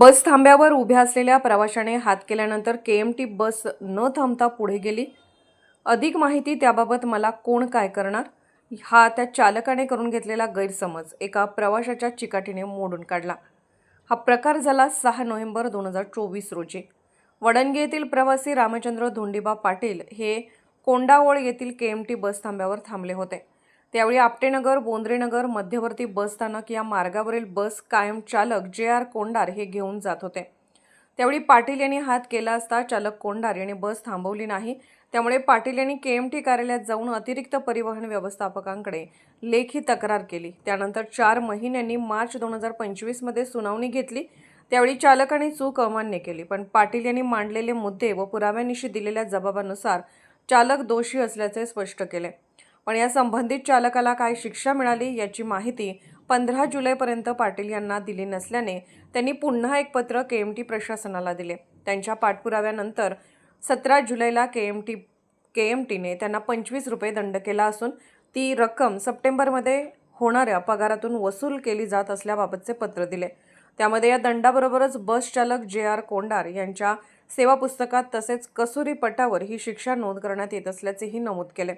बस थांब्यावर उभ्या असलेल्या प्रवाशाने हात केल्यानंतर के एम टी बस न थांबता पुढे गेली. अधिक माहिती त्याबाबत मला कोण काय करणार? हा त्या चालकाने करून घेतलेला गैरसमज एका प्रवाशाच्या चिकाटीने मोडून काढला. हा प्रकार झाला सहा नोव्हेंबर दोन हजार चोवीस रोजी. वडणगे येथील प्रवासी रामचंद्र धोंडीबा पाटील हे कोंडावळ येथील के एम टी बस थांब्यावर थांबले होते. त्यावेळी आपटेनगर बोंद्रेनगर मध्यवर्ती बस स्थानक या मार्गावरील बस कायम चालक जे आर कोंडार हे घेऊन जात होते. त्यावेळी पाटील यांनी हात केला असता चालक कोंडार यांनी बस थांबवली नाही. त्यामुळे पाटील यांनी के एम टी कार्यालयात जाऊन अतिरिक्त परिवहन व्यवस्थापकांकडे लेखी तक्रार केली. त्यानंतर चार महिन्यांनी मार्च दोन हजार पंचवीसमध्ये सुनावणी घेतली. त्यावेळी चालकाने चूक अमान्य केली. पण पाटील यांनी मांडलेले मुद्दे व पुराव्यानिशी दिलेल्या जबाबानुसार चालक दोषी असल्याचे स्पष्ट केले. पण या संबंधित चालकाला काय शिक्षा मिळाली याची माहिती पंधरा जुलैपर्यंत पाटील यांना दिली नसल्याने त्यांनी पुन्हा एक पत्र के एम टी प्रशासनाला दिले. त्यांच्या पाठपुराव्यानंतर सतरा जुलैला K M T K M टीने त्यांना पंचवीस रुपये दंड केला असून ती रक्कम सप्टेंबरमध्ये होणाऱ्या पगारातून वसूल केली जात असल्याबाबतचे पत्र दिले. त्यामध्ये या दंडाबरोबरच बस चालक जे आर कोंडार यांच्या सेवा पुस्तकात तसेच कसुरी पटावर ही शिक्षा नोंद करण्यात येत असल्याचेही नमूद केले.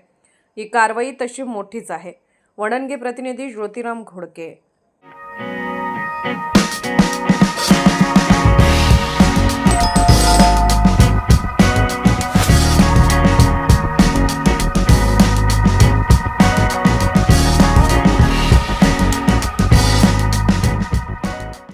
ही कारवाई तशी मोठीच आहे. वणनगे प्रतिनिधी ज्योतिराम घोडके.